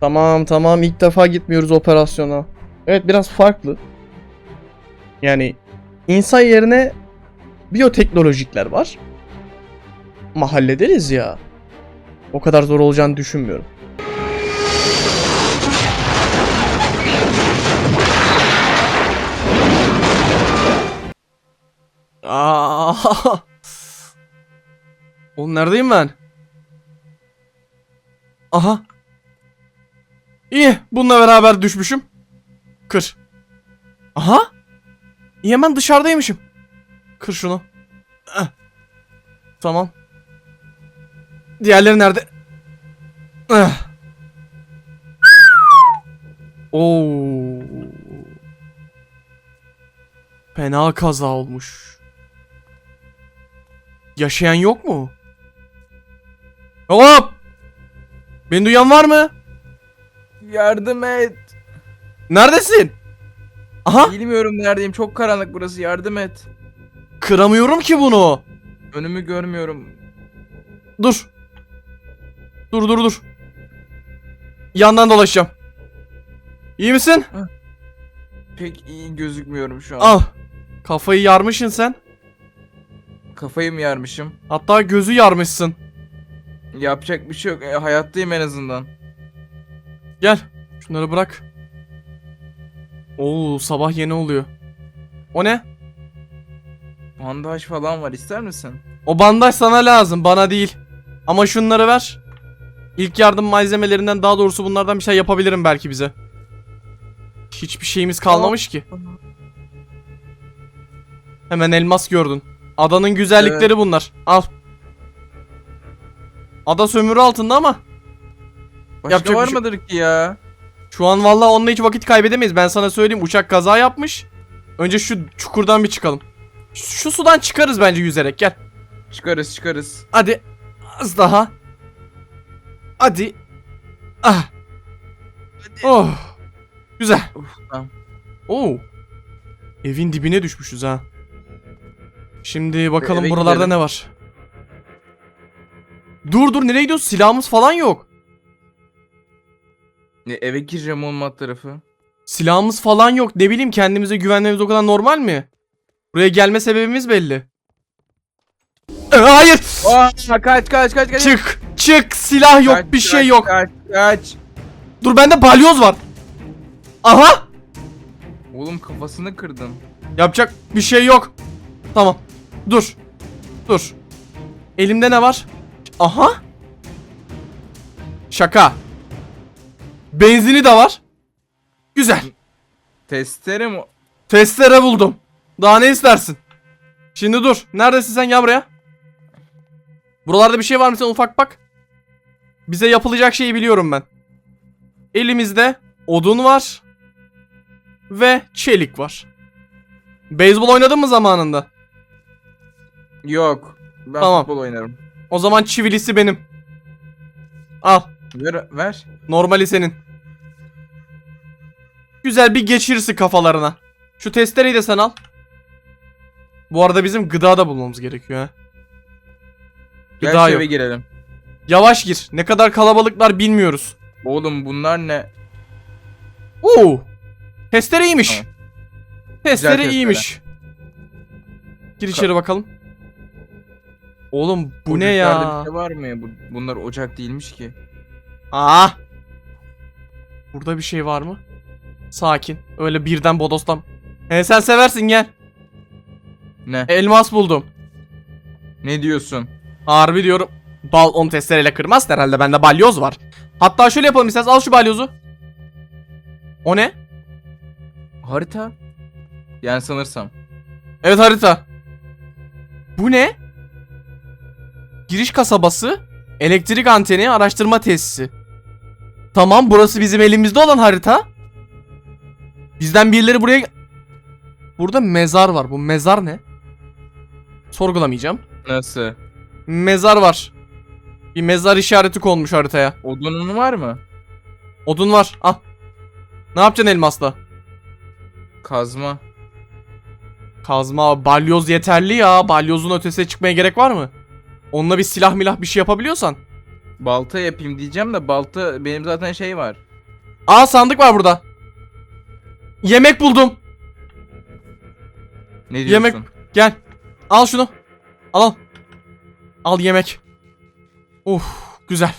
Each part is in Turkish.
Tamam tamam ilk defa gitmiyoruz operasyona. Evet biraz farklı. Yani insan yerine biyoteknolojikler var. Ama hallederiz ya. O kadar zor olacağını düşünmüyorum. Aa! Oğlum neredeyim ben? Aha. İyi, bununla beraber düşmüşüm. Kır. Aha. İyi hemen dışarıdaymışım. Kır şunu. Eh. Tamam. Diğerleri nerede? Eh. Oo. Fena kaza olmuş. Yaşayan yok mu? Hop! Beni duyan var mı? Yardım et. Neredesin? Aha! Bilmiyorum neredeyim. Çok karanlık burası. Yardım et. Kıramıyorum ki bunu. Önümü görmüyorum. Dur. Dur dur dur. Yandan dolaşacağım. İyi misin? Pek iyi gözükmüyorum şu an. Al. Kafayı yarmışsın sen. Kafayı mı yarmışım? Hatta gözü yarmışsın. Yapacak bir şey yok. E, hayattayım en azından. Gel. Şunları bırak. Oo sabah yeni oluyor. O ne? Bandaj falan var. ister misin? O bandaj sana lazım bana değil. Ama şunları ver. İlk yardım malzemelerinden daha doğrusu bunlardan bir şey yapabilirim belki bize. Hiçbir şeyimiz kalmamış ki. Hemen elmas gördün. Adanın güzellikleri bunlar. Al. Ada sömürü altında ama Başka Yapacak var şey- mıdır ki ya? şu an vallahi onunla hiç vakit kaybedemeyiz. Ben sana söyleyeyim uçak kaza yapmış. Önce şu çukurdan bir çıkalım. Şu, şu sudan çıkarız bence yüzerek gel. Çıkarız çıkarız. Hadi az daha. Hadi. Ah. Oh. Güzel. Uf, tamam. Oo. Evin dibine düşmüşüz ha. Şimdi bakalım eve buralarda gidelim. ne var. Dur dur nereye gidiyorsun? Silahımız falan yok. Ne, eve gireceğim onun alt tarafı. Silahımız falan yok. Ne bileyim kendimize güvenmemiz o kadar normal mi? Buraya gelme sebebimiz belli. Ee, hayır. Aa, kaç kaç kaç kaç. Çık. Çık. Silah yok. Kaç, bir şey kaç, yok. Kaç kaç. Dur bende balyoz var. Aha. Oğlum kafasını kırdım. Yapacak bir şey yok. Tamam. Dur. Dur. Elimde ne var? Aha. Şaka. Benzini de var. Güzel. Testere mi? Testere buldum. Daha ne istersin? Şimdi dur. Neredesin sen gel buraya. Buralarda bir şey var mı sen ufak bak. Bize yapılacak şeyi biliyorum ben. Elimizde odun var. Ve çelik var. Beyzbol oynadın mı zamanında? Yok. Ben Tamam. futbol oynarım. O zaman çivilisi benim. Al. Ver ver. Normali senin. Güzel bir geçirirsin kafalarına. Şu testereyi de sen al. Bu arada bizim gıda da bulmamız gerekiyor ha. Gel Gıda şu yok. girelim. Yavaş gir. Ne kadar kalabalıklar bilmiyoruz. Oğlum bunlar ne? Oo. Testere iyiymiş. Tamam. Testere testere. iyiymiş. Gir içeri bakalım. Oğlum bu ne Ocaklarda ya? Bir şey var mı ya? Bu, bunlar ocak değilmiş ki. Aa. Burada bir şey var mı? Sakin. Öyle birden bodoslam. He sen seversin gel. Ne? Elmas buldum. Ne diyorsun? Harbi diyorum. Bal onu testereyle kırmaz herhalde bende balyoz var. Hatta şöyle yapalım isterseniz al şu balyozu. O ne? Harita? Yani sanırsam. Evet harita. Bu ne? Giriş kasabası, elektrik anteni, araştırma tesisi. Tamam burası bizim elimizde olan harita. Bizden birileri buraya... Burada mezar var. Bu mezar ne? Sorgulamayacağım. Nasıl? Mezar var. Bir mezar işareti konmuş haritaya. Odunun var mı? Odun var. Al. Ne yapacaksın elmasla? Kazma. Kazma, balyoz yeterli ya. Balyozun ötesine çıkmaya gerek var mı? Onunla bir silah milah bir şey yapabiliyorsan. Balta yapayım diyeceğim de balta benim zaten şey var. Aa sandık var burada. Yemek buldum. Ne diyorsun? Yemek gel. Al şunu. Al al. Al yemek. Uf güzel.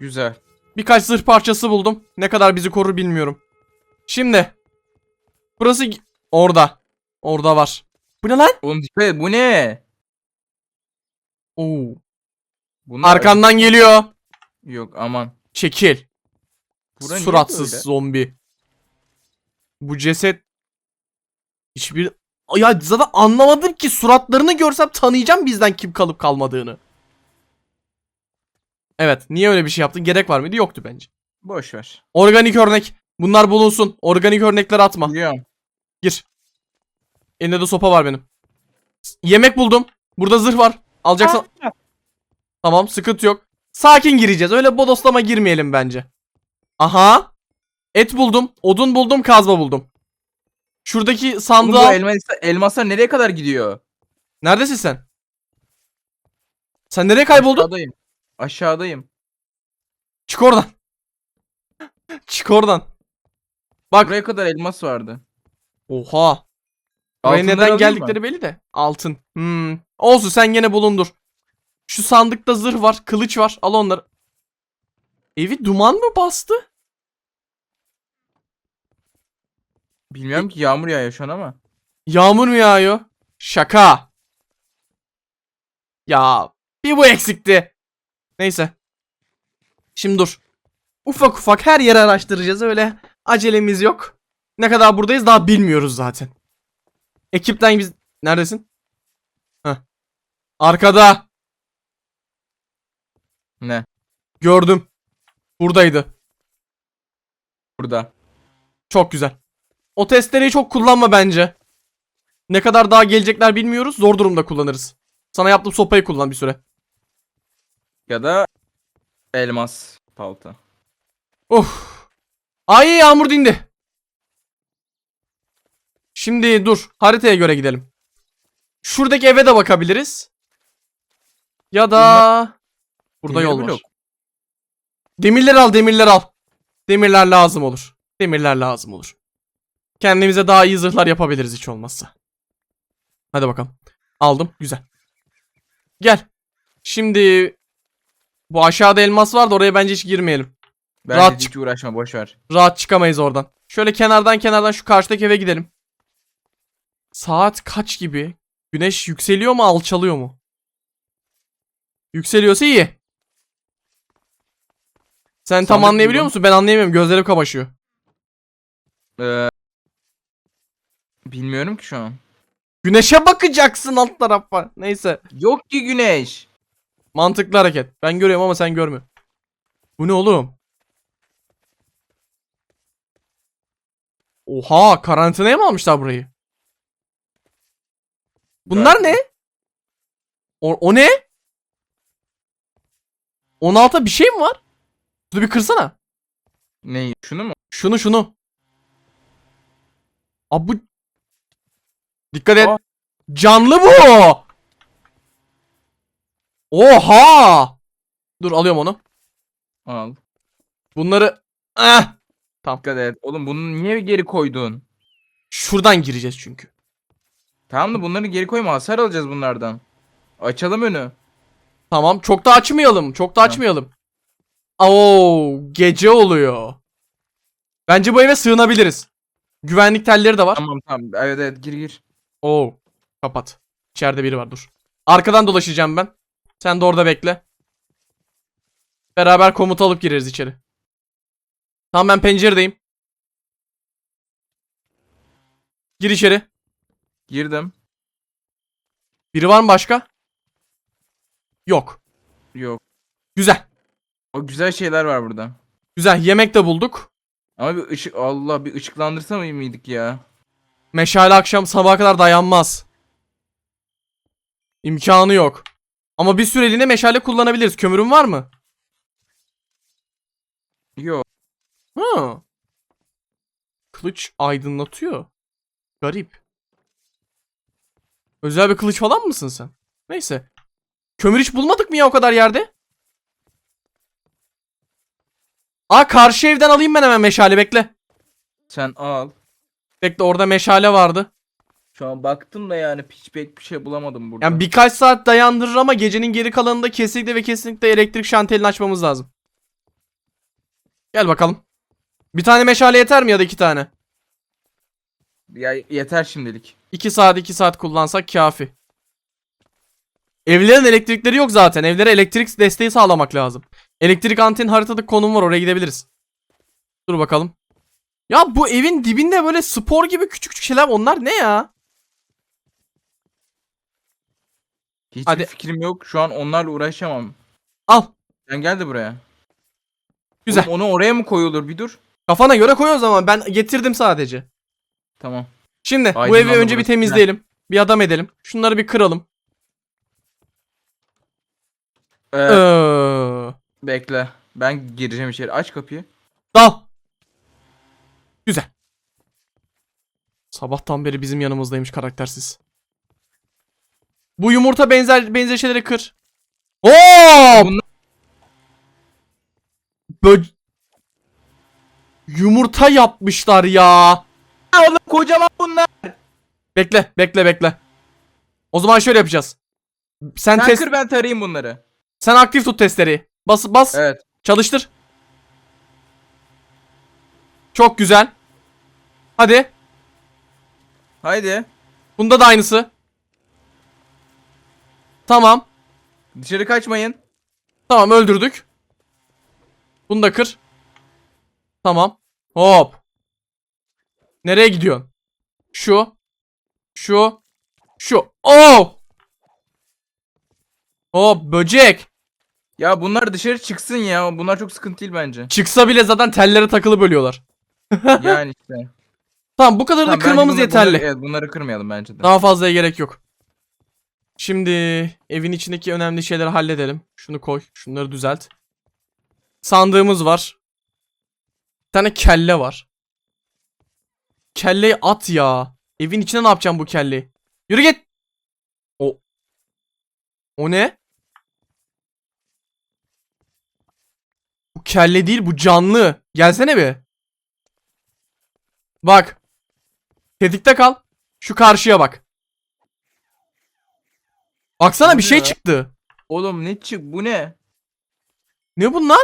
Güzel. Birkaç zırh parçası buldum. Ne kadar bizi korur bilmiyorum. Şimdi. Burası orada. Orada var. Bu ne lan? Oğlum dikkat bu ne? Oo. Bunlar Arkandan geliyor. Yok aman. Çekil. Bura Suratsız zombi. Bu ceset hiçbir ya zaten anlamadım ki suratlarını görsem tanıyacağım bizden kim kalıp kalmadığını. Evet, niye öyle bir şey yaptın? Gerek var mıydı? Yoktu bence. Boş ver. Organik örnek. Bunlar bulunsun. Organik örnekler atma. Biliyorum. Gir. Elinde de sopa var benim. Yemek buldum. Burada zırh var. Alacaksan Tamam sıkıntı yok. Sakin gireceğiz. Öyle bodoslama girmeyelim bence. Aha. Et buldum. Odun buldum. Kazma buldum. Şuradaki Oğlum bu al. elmaslar, elmaslar nereye kadar gidiyor? Neredesin sen? Sen nereye kayboldun? Aşağıdayım. Aşağıdayım. Çık oradan. Çık oradan. Bak. Buraya kadar elmas vardı. Oha. Buraya Altınları neden alayım mı? geldikleri belli de. Altın. Hmm. Olsun sen gene bulundur. Şu sandıkta zırh var. Kılıç var. Al onları. Evi duman mı bastı? Bilmiyorum ki yağmur yağıyor şu an ama. Yağmur mu yağıyor? Şaka. Ya bir bu eksikti. Neyse. Şimdi dur. Ufak ufak her yeri araştıracağız öyle. Acelemiz yok. Ne kadar buradayız daha bilmiyoruz zaten. Ekipten biz... Neredesin? Heh. Arkada. Ne? Gördüm. Buradaydı. Burada. Çok güzel. O testereyi çok kullanma bence. Ne kadar daha gelecekler bilmiyoruz. Zor durumda kullanırız. Sana yaptığım sopayı kullan bir süre. Ya da elmas palta. Of. Ay yağmur dindi. Şimdi dur. Haritaya göre gidelim. Şuradaki eve de bakabiliriz. Ya da... Burada Demir yol var. blok. Demirleri al demirleri al. Demirler lazım olur. Demirler lazım olur. Kendimize daha iyi zırhlar yapabiliriz hiç olmazsa. Hadi bakalım. Aldım. Güzel. Gel. Şimdi bu aşağıda elmas vardı oraya bence hiç girmeyelim. Bence Rahat hiç uğraşma boş ver. Rahat çıkamayız oradan. Şöyle kenardan kenardan şu karşıdaki eve gidelim. Saat kaç gibi? Güneş yükseliyor mu alçalıyor mu? Yükseliyorsa iyi. Sen tam Sandık anlayabiliyor buldum. musun? Ben anlayamıyorum. Gözlerim kamaşıyor. Ee, bilmiyorum ki şu an. Güneşe bakacaksın alt tarafa. Neyse. Yok ki güneş. Mantıklı hareket. Ben görüyorum ama sen görmüyorsun. Bu ne oğlum? Oha karantinaya mı almışlar burayı? Bunlar ne? O, o ne? 16'a bir şey mi var? Dur bir kırsana. Ne? Şunu mu? Şunu şunu. Abi bu... Dikkat et. Aa. Canlı bu. Oha. Dur alıyorum onu. Al. Bunları... Ah! Dikkat et. Oğlum bunu niye geri koydun? Şuradan gireceğiz çünkü. Tamam da bunları geri koyma. Hasar alacağız bunlardan. Açalım önü. Tamam çok da açmayalım. Çok da açmayalım. Oo, gece oluyor. Bence bu eve sığınabiliriz. Güvenlik telleri de var. Tamam tamam. Evet evet gir gir. Oo, kapat. İçeride biri var dur. Arkadan dolaşacağım ben. Sen de orada bekle. Beraber komut alıp gireriz içeri. Tamam ben penceredeyim. Gir içeri. Girdim. Biri var mı başka? Yok. Yok. Güzel. O güzel şeyler var burada. Güzel. Yemek de bulduk. Ama bir ışık Allah bir ışıklandırsa mı mıydık ya? Meşale akşam sabaha kadar dayanmaz. İmkanı yok. Ama bir süreliğine meşale kullanabiliriz. Kömürün var mı? Yok. Hı. Kılıç aydınlatıyor. Garip. Özel bir kılıç falan mısın sen? Neyse. Kömür hiç bulmadık mı ya o kadar yerde? Aa karşı evden alayım ben hemen meşale bekle. Sen al. Bekle orada meşale vardı. Şu an baktım da yani hiç pek bir şey bulamadım burada. Yani birkaç saat dayandırır ama gecenin geri kalanında kesinlikle ve kesinlikle elektrik şantelini açmamız lazım. Gel bakalım. Bir tane meşale yeter mi ya da iki tane? Ya yeter şimdilik. 2 saat 2 saat kullansak kafi. Evlerin elektrikleri yok zaten. Evlere elektrik desteği sağlamak lazım. Elektrik anten haritada konum var oraya gidebiliriz. Dur bakalım. Ya bu evin dibinde böyle spor gibi küçük küçük şeyler onlar ne ya? Hiçbir Hadi. fikrim yok. Şu an onlarla uğraşamam. Al. Sen gel de buraya. Güzel. Oğlum onu oraya mı koyulur bir dur. Kafana göre koy o zaman. Ben getirdim sadece. Tamam. Şimdi bu Aydınlandı evi önce bir temizleyelim. Bir adam edelim. Şunları bir kıralım. Ee, Ee, bekle. Ben gireceğim içeri. Aç kapıyı. dal. Güzel. Sabahtan beri bizim yanımızdaymış karaktersiz. Bu yumurta benzer benzer şeyleri kır. Oo! Bunlar- Bö Yumurta yapmışlar ya. Oğlum kocaman bunlar. Bekle, bekle, bekle. O zaman şöyle yapacağız. Sen, Sen test kır ben tarayayım bunları. sen aktif tut testleri. Bas bas. Evet. Çalıştır. Çok güzel. Hadi. Haydi. Bunda da aynısı. Tamam. Dışarı kaçmayın. Tamam öldürdük. Bunu da kır. Tamam. Hop. Nereye gidiyorsun? Şu. Şu. Şu. Oh! Hop böcek. Ya bunlar dışarı çıksın ya. Bunlar çok sıkıntı değil bence. Çıksa bile zaten tellere takılı bölüyorlar. Yani işte. Tamam bu kadar da Tamam, bence kırmamız bunları- yeterli. Bunları, evet bunları kırmayalım bence de. Daha fazlaya gerek yok. Şimdi evin içindeki önemli şeyleri halledelim. Şunu koy. Şunları düzelt. Sandığımız var. Bir tane kelle var. Kelleyi at ya. Evin içine ne yapacağım bu kelleyi? Yürü git. O. O ne? Bu kelle değil bu canlı. Gelsene bir. Bak. Tetikte kal. Şu karşıya bak. Baksana bir şey çıktı. Oğlum ne çık bu ne? Ne bunlar?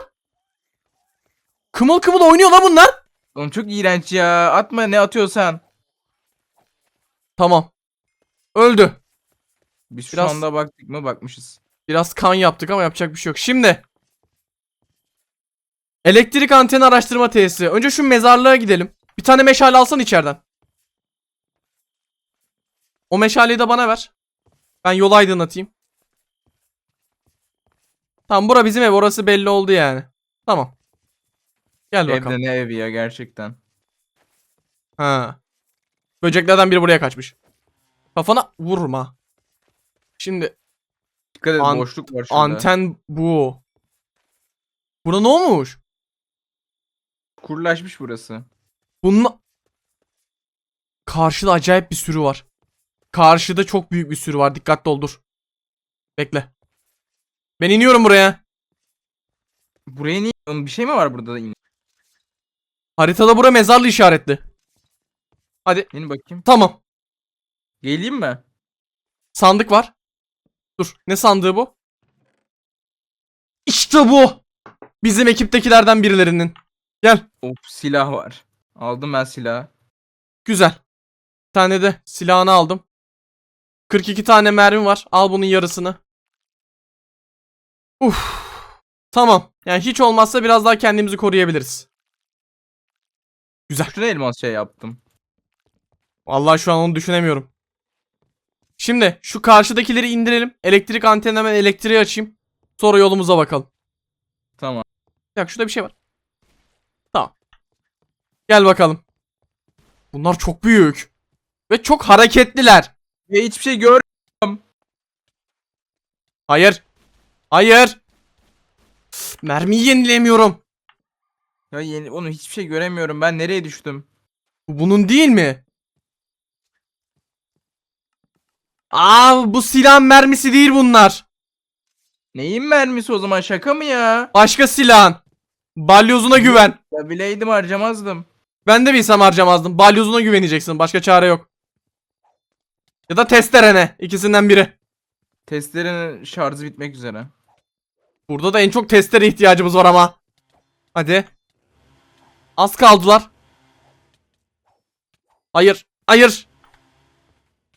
Kımıl kımıl oynuyor lan bunlar. Oğlum çok iğrenç ya. Atma ne atıyorsan. Tamam. Öldü. Biz şu Biraz- anda baktık mı bakmışız. Biraz kan yaptık ama yapacak bir şey yok. Şimdi. Elektrik anteni araştırma tesisi. Önce şu mezarlığa gidelim. Bir tane meşale alsan içeriden. O meşaleyi de bana ver. Ben yolu aydınlatayım. Tamam bura bizim ev. Orası belli oldu yani. Tamam. Gel bakalım. Evde ne evi ya gerçekten. Ha. Böceklerden biri buraya kaçmış. Kafana vurma. Şimdi Dikkat et An- boşluk var şurada. anten bu. Buna ne olmuş? Kurulaşmış burası. Bunun karşıda acayip bir sürü var. Karşıda çok büyük bir sürü var. Dikkatli ol dur. Bekle. Ben iniyorum buraya. Buraya niye? Bir şey mi var burada da? Haritada bura mezarlı işaretli. Hadi Yeni bakayım. tamam. Geleyim mi? Sandık var. Dur. Ne sandığı bu? İşte bu. Bizim ekiptekilerden birilerinin. Gel. Of silah var. Aldım ben silahı. Güzel. Bir tane de silahını aldım. 42 tane mermi var. Al bunun yarısını. Uf. Tamam. Yani hiç olmazsa biraz daha kendimizi koruyabiliriz. Güzel. Şuna elmas şey yaptım. Vallahi şu an onu düşünemiyorum. Şimdi şu karşıdakileri indirelim. Elektrik antenini hemen elektriği açayım. Sonra yolumuza bakalım. Tamam. Dakika şurada bir şey var. Tamam. Gel bakalım. Bunlar çok büyük. Ve çok hareketliler. Ve hiçbir şey gör. Hayır. Hayır. Mermiyi yenileyemiyorum. Ya yeni onu hiçbir şey göremiyorum. Ben nereye düştüm? Bu bunun değil mi? Aa bu silahın mermisi değil bunlar. Neyin mermisi o zaman şaka mı ya? Başka silahın. Balyozuna güven. Ya bileydim harcamazdım. Ben de bilsem harcamazdım. Balyozuna güveneceksin. Başka çare yok. Ya da testerene. ikisinden biri. Testlerin şarjı bitmek üzere. Burada da en çok testere ihtiyacımız var ama. Hadi. Az kaldılar. Hayır. Hayır.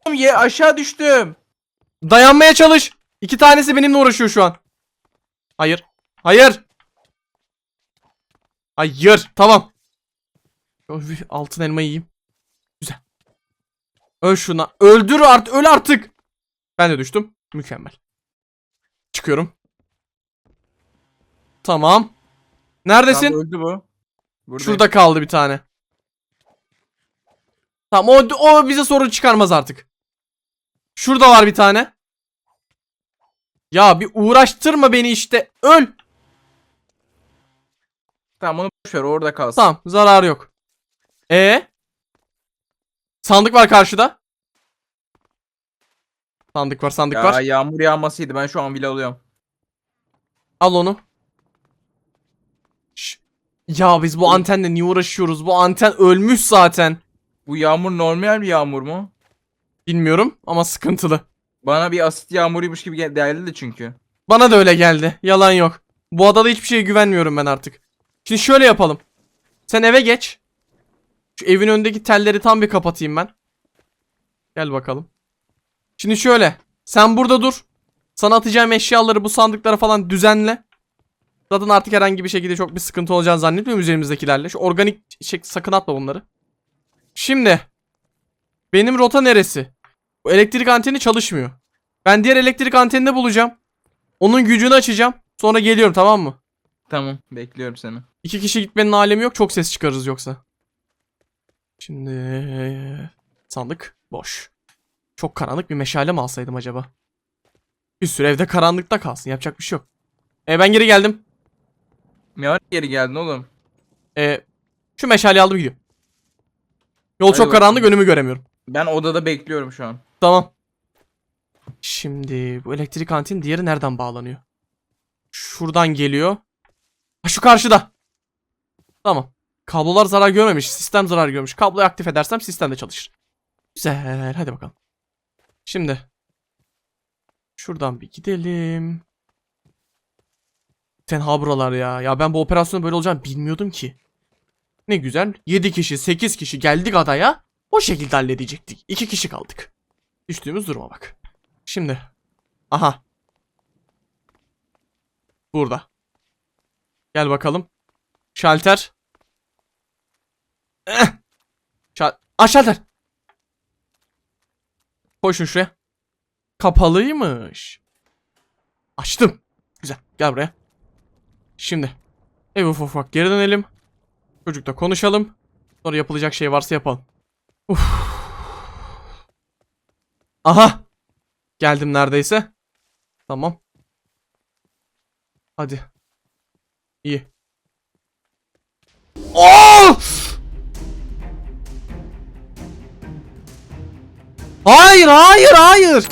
Oğlum ye aşağı düştüm. Dayanmaya çalış. İki tanesi benimle uğraşıyor şu an. Hayır. Hayır. Hayır. Tamam. Öf, altın elma yiyeyim. Öl şuna. Öldür artık. Öl artık. Ben de düştüm. Mükemmel. Çıkıyorum. Tamam. Neredesin? Tamam, öldü bu. Burada. Şurada kaldı bir tane. Tamam o, o bize sorun çıkarmaz artık. Şurada var bir tane. Ya bir uğraştırma beni işte. Öl. Tamam onu boş ver orada kalsın. Tamam zarar yok. E Sandık var karşıda. Sandık var sandık Ya var. yağmur yağmasıydı ben şu an bile alıyorum. Al onu. Şş. Ya biz bu antenle niye uğraşıyoruz? Bu anten ölmüş zaten. Bu yağmur normal bir yağmur mu? Bilmiyorum ama sıkıntılı. Bana bir asit yağmuruymuş gibi gel- geldi de çünkü. Bana da öyle geldi. Yalan yok. Bu adada hiçbir şeye güvenmiyorum ben artık. Şimdi şöyle yapalım. Sen eve geç. Şu evin önündeki telleri tam bir kapatayım ben. Gel bakalım. Şimdi şöyle. Sen burada dur. Sana atacağım eşyaları bu sandıklara falan düzenle. Zaten artık herhangi bir şekilde çok bir sıkıntı olacağını zannetmiyorum üzerimizdekilerle. Şu organik şey sakın atma bunları. Şimdi. Benim rota neresi? Bu elektrik anteni çalışmıyor. Ben diğer elektrik antenini bulacağım. Onun gücünü açacağım. Sonra geliyorum tamam mı? Tamam bekliyorum seni. İki kişi gitmenin alemi yok. Çok ses çıkarırız yoksa. Şimdi sandık boş. Çok karanlık bir meşale mi alsaydım acaba? Bir süre evde karanlıkta kalsın. Yapacak bir şey yok. E ben geri geldim. Ne ara geri geldin oğlum? E şu meşaleyi aldım gidiyor. Yol Hadi çok bakalım. karanlık önümü göremiyorum. Ben odada bekliyorum şu an. Tamam. Şimdi bu elektrik antin diğeri nereden bağlanıyor? Şuradan geliyor. Ha şu karşıda. Tamam. Kablolar zarar görmemiş. Sistem zarar görmüş. Kabloyu aktif edersem sistem de çalışır. Güzel. Hadi bakalım. Şimdi. Şuradan bir gidelim. Tenha buralar ya. Ya ben bu operasyonun böyle olacağını bilmiyordum ki. Ne güzel. 7 kişi, 8 kişi geldik adaya. O şekilde halledecektik. 2 kişi kaldık. Düştüğümüz duruma bak. Şimdi. Aha. Burada. Gel bakalım. Şalter. Eh. Şalter. Koşun şuraya. Kapalıymış. Açtım. Güzel. Gel buraya. Şimdi. Ev ufak ufak geri dönelim. Çocukla konuşalım. Sonra yapılacak şey varsa yapalım. Uf. Aha. Geldim neredeyse. Tamam. Hadi. İyi. Hayır, hayır, hayır.